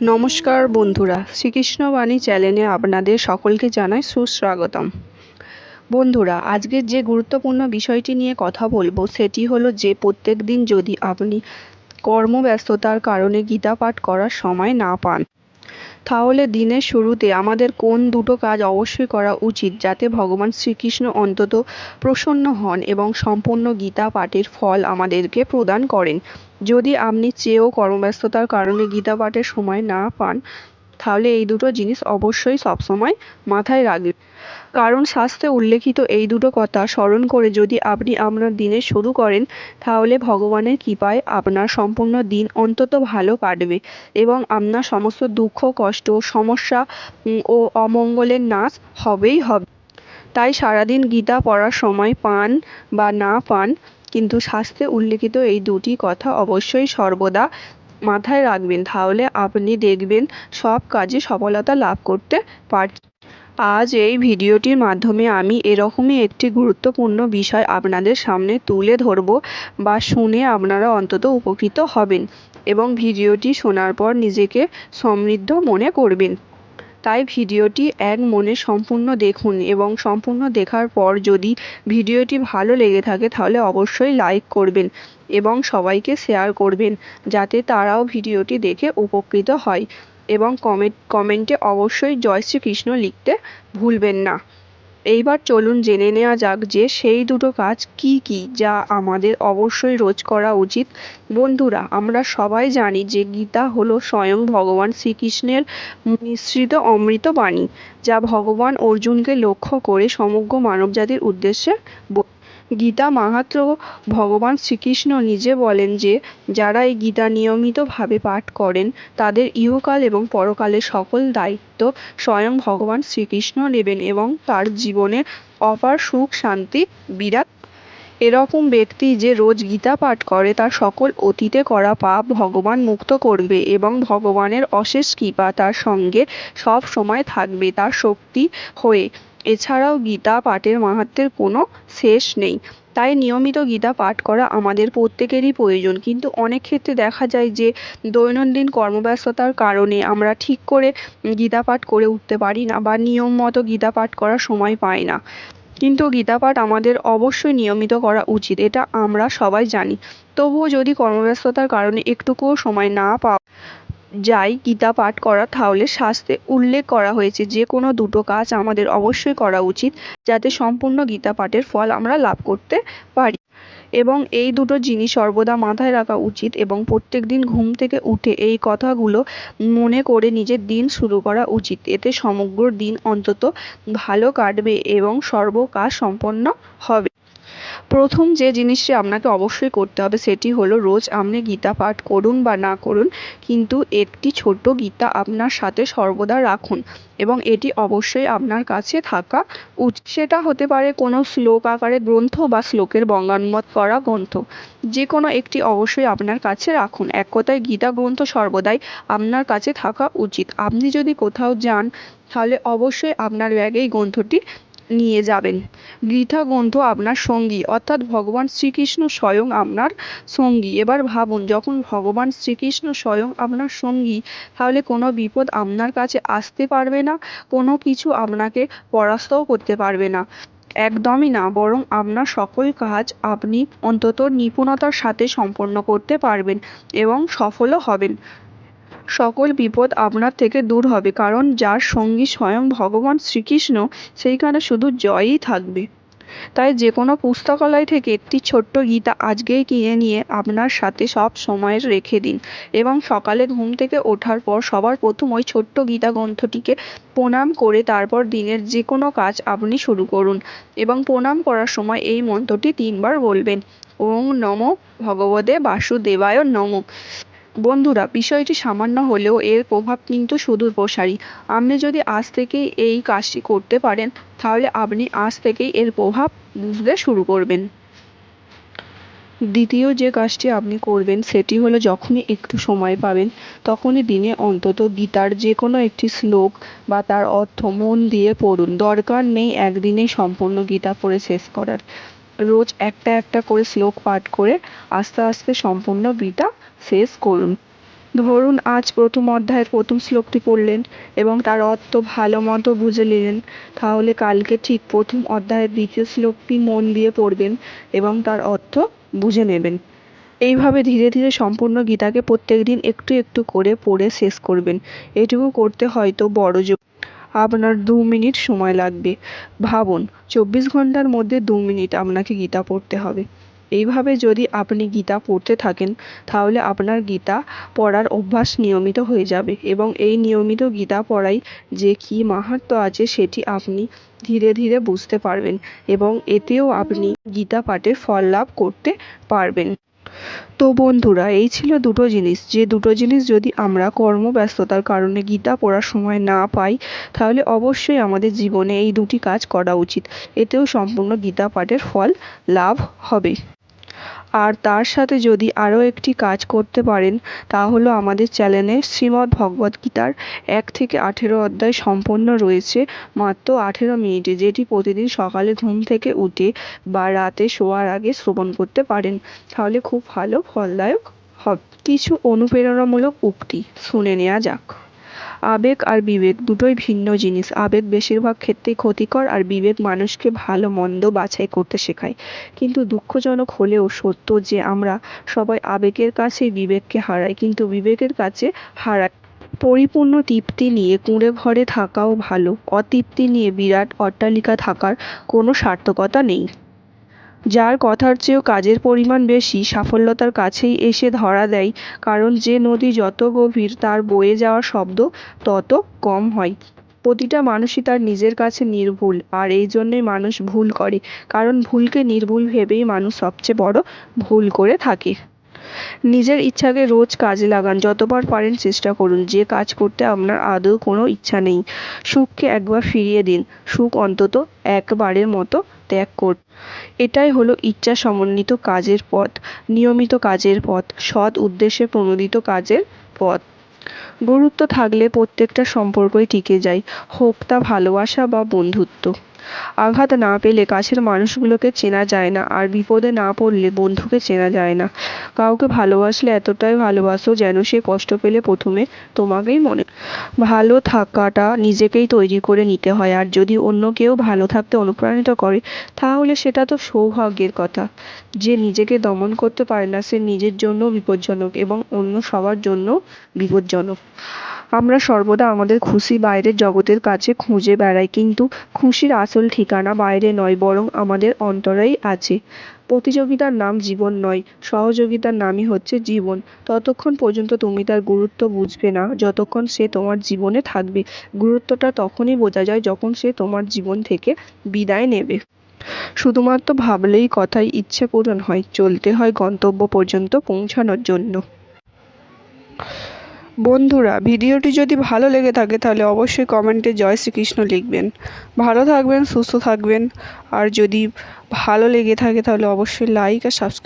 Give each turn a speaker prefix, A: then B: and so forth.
A: নমস্কার বন্ধুরা, শ্রীকৃষ্ণ বাণী চ্যানেলে আপনাদের সকলকে জানাই সুস্বাগতম। বন্ধুরা, আজকের যে গুরুত্বপূর্ণ বিষয়টি নিয়ে কথা বলব, সেটি হলো যে প্রত্যেক দিন যদি আপনি কর্মব্যস্ততার কারণে গীতা পাঠ করার সময় না পান, তাহলে দিনের শুরুতে আমাদের কোন দুটো কাজ অবশ্যই করা উচিত যাতে ভগবান শ্রীকৃষ্ণ অন্তত প্রসন্ন হন এবং সম্পূর্ণ গীতা পাঠের ফল আমাদেরকে প্রদান করেন। যদি আপনি চেয়েও কর্মব্যস্ততার কারণে গীতা পাঠের সময় না পান, তাহলে এই দুটো জিনিস অবশ্যই সবসময় মাথায় রাখবেন। কারণ শাস্ত্রে উল্লেখিত এই দুটো কথা স্মরণ করে যদি আপনি আপনার দিনের শুরু করেন, তাহলে ভগবানের কৃপায় আপনার সম্পূর্ণ দিন অন্তত ভালো কাটবে এবং আপনার সমস্ত দুঃখ, কষ্ট, সমস্যা ও অমঙ্গলের নাশ হবেই হবে। তাই সারাদিন গীতা পড়ার সময় পান বা না পান কিন্তু শাস্ত্রে উল্লেখিত এই দুটি কথা অবশ্যই সর্বদা মাথায় রাখবেন। তাহলে আপনি দেখবেন সব কাজে সফলতা লাভ করতে পারছেন আজ এই ভিডিওটির মাধ্যমে আমি এরকমই একটি গুরুত্বপূর্ণ বিষয় আপনাদের সামনে তুলে ধরব বা শুনে আপনারা অন্তত উপকৃত হবেন এবং ভিডিওটি শোনার পর নিজেকে সমৃদ্ধ মনে করবেন। তাই ভিডিওটি এক মনে সম্পূর্ণ দেখুন এবং সম্পূর্ণ দেখার পর যদি ভিডিওটি ভালো লেগে থাকে তাহলে অবশ্যই লাইক করবেন এবং সবাইকে শেয়ার করবেন যাতে তারাও ভিডিওটি দেখে উপকৃত হয় এবং কমেন্ট কমেন্টে অবশ্যই জয় শ্রীকৃষ্ণ লিখতে ভুলবেন না। এইবার চলুন জেনে নেওয়া যাক যে সেই দুটো কাজ কি কি যা আমাদের অবশ্যই রোজ করা উচিত। বন্ধুরা, আমরা সবাই জানি যে গীতা হলো স্বয়ং ভগবান শ্রীকৃষ্ণের মিশ্রিত অমৃত বাণী, যা ভগবান অর্জুনকে লক্ষ্য করে সমগ্র মানবজাতির উদ্দেশ্যে গীতা মাহাত্র ভগবান শ্রীকৃষ্ণ নিজে বলেন যে, যারা এই গীতা নিয়মিতভাবে পাঠ করেন, তাদের ইহকাল এবং পরকালের সকল দায়িত্ব স্বয়ং ভগবান শ্রীকৃষ্ণ নেবেন এবং তার জীবনে অপার সুখ, শান্তি, বিরাট। এরকম ব্যক্তি যে রোজ গীতা পাঠ করে, তার সকল অতীতে করা পাপ ভগবান মুক্ত করবে এবং ভগবানের অশেষ কৃপা তার সঙ্গে সব সময় থাকবে, তার শক্তি হয়ে এছাড়াও গীতা পাঠের মাহাত্ম্যের কোনো শেষ নেই। তাই নিয়মিত গীতা পাঠ করা আমাদের প্রত্যেকেরই প্রয়োজন। কিন্তু অনেক ক্ষেত্রে দেখা যায় যে, দৈনন্দিন কর্মব্যস্ততার কারণে আমরা ঠিক করে গীতা পাঠ করে উঠতে পারি না বা নিয়ম মতো গীতা পাঠ করার সময় পাই না। কিন্তু গীতা পাঠ আমাদের অবশ্যই নিয়মিত করা উচিত, এটা আমরা সবাই জানি। তবুও যদি কর্মব্যস্ততার কারণে একটুকুও সময় না পাওয়া যায় গীতা পাঠ করা তাহলে শাস্ত্রে উল্লেখ করা হয়েছে যে কোনো দুটো কাজ আমাদের অবশ্যই করা উচিত যাতে সম্পূর্ণ গীতা পাঠের ফল আমরা লাভ করতে পারি। এবং এই দুটো জিনিস সর্বদা মাথায় রাখা উচিত এবং প্রত্যেক দিন ঘুম থেকে উঠে এই কথাগুলো মনে করে নিজের দিন শুরু করা উচিত। এতে সমগ্র দিন অন্তত ভালো কাটবে এবং সর্ব কাজ সম্পন্ন হবে। প্রথম যে জিনিসটি আপনাকে অবশ্যই করতে হবে সেটি হলো রোজ আপনি গীতা পাঠ করুন বা না করুন, কিন্তু একটি ছোট্ট গীতা আপনার সাথে সর্বদা রাখুন এবং এটি অবশ্যই আপনার কাছে থাকা সেটা হতে পারে কোনো শ্লোক আকারে গ্রন্থ বা শ্লোকের বঙ্গানুবাদ করা গ্রন্থ। যে কোনো একটি অবশ্যই আপনার কাছে রাখুন। এক কথায় গীতা গ্রন্থ সর্বদাই আপনার কাছে থাকা উচিত। আপনি যদি কোথাও যান, তাহলে অবশ্যই আপনার ব্যাগে এই গ্রন্থটি নিয়ে যাবেন। গীতা গ্রন্থ আপনার সঙ্গী, অর্থাৎ ভগবান শ্রীকৃষ্ণ স্বয়ং আপনার সঙ্গী। এবার ভাবুন, যখন ভগবান শ্রীকৃষ্ণ স্বয়ং আপনার সঙ্গী, তাহলে কোনো বিপদ আপনার কাছে আসতে পারবে না, কোনো কিছু আপনাকে পরাস্তও করতে পারবে না। একদমই না, বরং আপনার সকল কাজ আপনি অন্তত নিপুণতার সাথে সম্পন্ন করতে পারবেন এবং সফলও হবেন। সকল বিপদ আপনার থেকে দূর হবে, কারণ যার সঙ্গী স্বয়ং ভগবান শ্রীকৃষ্ণ, সেইখানে শুধু জয়ই থাকবে। তাই যে কোনো পুস্তকালয় থেকে একটি ছোট্ট গীতা আজকেই কিনে নিয়ে আপনার সাথে সব সময় রেখে দিন এবং সকালে ঘুম থেকে ওঠার পর সবার প্রথম ওই ছোট্ট গীতা গ্রন্থটিকে প্রণাম করে তারপর দিনের যে কোনো কাজ আপনি শুরু করুন এবং প্রণাম করার সময় এই মন্ত্রটি তিনবার বলবেন। ওং নমো ভগবতে বাসুদেবায় নমঃ। বন্ধুরা, বিষয়টি সামান্য হলেও এর প্রভাব কিন্তু সুদূর প্রসারী। আপনি যদি আজ থেকেই এই কাজটি করতে পারেন, তাহলে আপনি আজ থেকেই এর প্রভাব বুঝতে শুরু করবেন। দ্বিতীয় যে কাজটি আপনি করবেন, সেটি হলো যখনই একটু সময় পাবেন, তখনই দিনে অন্তত গীতার যে কোনো একটি শ্লোক বা তার অর্থ মন দিয়ে পড়ুন। দরকার নেই একদিনেই সম্পূর্ণ গীতা পড়ে শেষ করার। রোজ একটা একটা করে শ্লোক পাঠ করে আস্তে আস্তে সম্পূর্ণ গীতা শেষ করুন। ধরুন আজ প্রথম অধ্যায়ের প্রথম শ্লোকটি পড়লেন এবং তার অর্থ ভালো মতো বুঝে নিলেন, তাহলে কালকে ঠিক প্রথম অধ্যায়ের দ্বিতীয় শ্লোকটি মন দিয়ে পড়বেন এবং তার অর্থ বুঝে নেবেন। এইভাবে ধীরে ধীরে সম্পূর্ণ গীতাকে প্রত্যেক দিন একটু একটু করে পড়ে শেষ করবেন। এটুকু করতে হয়তো বড় জো- আপনার দু মিনিট সময় লাগবে। ভাবুন, চব্বিশ ঘণ্টার মধ্যে দু মিনিট আপনাকে গীতা পড়তে হবে। এইভাবে যদি আপনি গীতা পড়তে থাকেন, তাহলে আপনার গীতা পড়ার অভ্যাস নিয়মিত হয়ে যাবে এবং এই নিয়মিত গীতা পড়াই যে কী মাহাত্ম্য আছে সেটি আপনি ধীরে ধীরে বুঝতে পারবেন এবং এতেও আপনি গীতা পাঠের ফল লাভ করতে পারবেন। তো বন্ধুরা, এই ছিল দুটো জিনিস। যে দুটো জিনিস যদি আমরা কর্মব্যস্ততার কারণে গীতা পড়ার সময় না পাই, তাহলে অবশ্যই আমাদের জীবনে এই দুটি কাজ করা উচিত। এতেও সম্পূর্ণ গীতা পাঠের ফল লাভ হবে। আর তার সাথে যদি আরও একটি কাজ করতে পারেন, তা হলো আমাদের চ্যানেলে শ্রীমদ্ ভগবদ্ গীতার এক থেকে আঠেরো অধ্যায় সম্পন্ন রয়েছে, মাত্র আঠেরো মিনিটে, যেটি প্রতিদিন সকালে ঘুম থেকে উঠে বা রাতে শোয়ার আগে শ্রবণ করতে পারেন। তাহলে খুব ভালো, ফলদায়ক, হবে। কিছু অনুপ্রেরণামূলক উক্তি শুনে নেওয়া যাক। আবেগ আর বিবেক দুটোই ভিন্ন জিনিস। আবেগ বেশিরভাগ ক্ষেত্রেই ক্ষতিকর আর বিবেক মানুষকে ভালো, মন্দ বাছাই করতে শেখায়। কিন্তু দুঃখজনক হলেও সত্য যে আমরা সবাই আবেগের কাছেই বিবেককে হারাই। কিন্তু বিবেকের কাছে হারাই। পরিপূর্ণ তৃপ্তি নিয়ে কুঁড়ে ঘরে থাকাও ভালো। অতৃপ্তি নিয়ে বিরাট অট্টালিকা থাকার কোনো সার্থকতা নেই। যার কথার চেয়েও কাজের পরিমাণ বেশি, সাফল্যতার কাছেই এসে ধরা দেয়, কারণ যে নদী যত গভীর তার বয়ে যাওয়া শব্দ তত কম হয়। প্রতিটা মানুষই তার নিজের কাছে নির্ভুল, আর এই জন্যই মানুষ ভুল করে, কারণ ভুলকে নির্ভুল ভেবেই মানুষ সবচেয়ে বড় ভুল করে থাকে। নিজের ইচ্ছাকে রোজ কাজে লাগান, যতবার পারেন চেষ্টা করুন, যে কাজ করতে আপনার আদৌ কোনো ইচ্ছা নেই। সুখকে একবার ফিরিয়ে দিন, সুখ অন্তত একবারের মতো ত্যাগ কর। এটাই হলো ইচ্ছা সমন্বিত কাজের পথ, নিয়মিত কাজের পথ, সৎ উদ্দেশ্যে প্রণোদিত কাজের পথ। গুরুত্ব থাকলে প্রত্যেকটা সম্পর্কই টিকে যায়, হোক তা ভালোবাসা বা বন্ধুত্ব। আঘাত না পেলে কাছের মানুষগুলোকে চেনা যায় না আর বিপদে না পড়লে বন্ধুকে চেনা যায় না। কাউকে ভালোবাসলে এতটাই ভালোবাসো যেন সে কষ্ট পেলে প্রথমে তোমাকেই মনে ভালো থাকাটা নিজেকেই তৈরি করে নিতে হয় আর যদি অন্য কেউ ভালো থাকতে অনুপ্রাণিত করে, তাহলে সেটা তো সৌভাগ্যের কথা। যে নিজেকে দমন করতে পারে না সে নিজের জন্য বিপজ্জনক এবং অন্য সবার জন্য বিপজ্জনক। আমরা সর্বদা আমাদের খুশি বাইরের জগতের কাছে খুঁজে বেড়াই, কিন্তু খুশির আসল ঠিকানা বাইরে নয়, বরং আমাদের অন্তরেই আছে। প্রতিযোগিতার নাম জীবন নয়, সহযোগিতার নামই হচ্ছে জীবন। ততক্ষণ পর্যন্ত তুমি তার গুরুত্ব বুঝবে না, যতক্ষণ সে তোমার জীবনে থাকবে। গুরুত্বটা তখনই বোঝা যায় যখন সে তোমার জীবন থেকে বিদায় নেবে। শুধুমাত্র ভাবলেই কথায় ইচ্ছে পূরণ হয়, চলতে হয় গন্তব্য পর্যন্ত পৌঁছানোর জন্য। বন্ধুরা, ভিডিওটি যদি ভালো লেগে থাকে তাহলে অবশ্যই কমেন্টে জয় শ্রীকৃষ্ণ লিখবেন। ভালো থাকবেন, সুস্থ থাকবেন। আর যদি ভালো লেগে থাকে তাহলে অবশ্যই লাইক আর সাবস্ক্রাইব